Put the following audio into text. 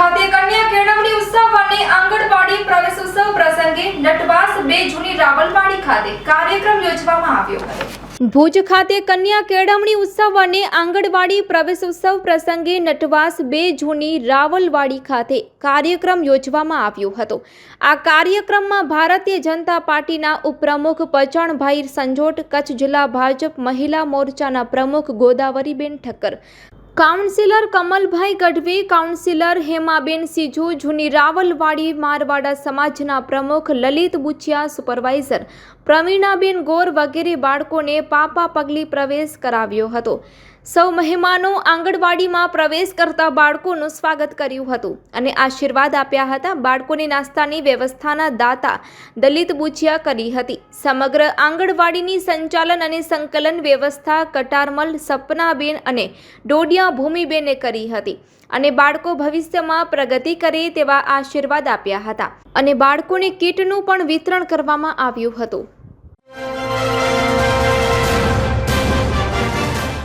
ખાતે કન્યા કેળવણી ઉત્સવ અને આંગણવાડી પ્રવેશ ઉત્સવ પ્રસંગે નટવાસ બે જૂની રાવલવાડી ખાતે કાર્યક્રમ યોજવામાં આવ્યો ભુજ ખાતે કન્યા કેળવણી ઉત્સવ અને આંગણવાડી પ્રવેશ ઉત્સવ પ્રસંગે નટવાસ બે જૂની રાવલવાડી ખાતે કાર્યક્રમ યોજવામાં આવ્યો હતો. આ કાર્યક્રમમાં ભારતીય જનતા પાર્ટીના ઉપપ્રમુખ પચણભાઈ સંજોટ, કચ્છ જિલ્લા ભાજપ મહિલા મોરચાના પ્રમુખ ગોદાવરીબેન ઠક્કર કાઉન્સિલર કમલભાઈ ગઢવી, કાઉન્સિલર હેમાબેન સિજુ, જૂની રાવલવાડી, મારવાડા સમાજના પ્રમુખ લલિત બુચિયા, સુપરવાઇઝર પ્રવીણાબેન ગોર વગેરે બાળકોને પાપા પગલી પ્રવેશ કરાવ્યો હતો. સૌ મહેમાનો આંગણવાડીમાં પ્રવેશ કરતા બાળકોનું સ્વાગત કર્યું હતું અને આશીર્વાદ આપ્યા હતા. બાળકોને નાસ્તાની વ્યવસ્થાના દાતા દલિત બુચિયા કરી હતી. સમગ્ર આંગણવાડીની સંચાલન અને સંકલન વ્યવસ્થા કટારમલ સપનાબેન અને ડોડિયા ભૂમિબેને કરી હતી અને બાળકો ભવિષ્યમાં પ્રગતિ કરે તેવા આશીર્વાદ આપ્યા હતા. અને બાળકોને કીટનું પણ વિતરણ કરવામાં આવ્યું હતું.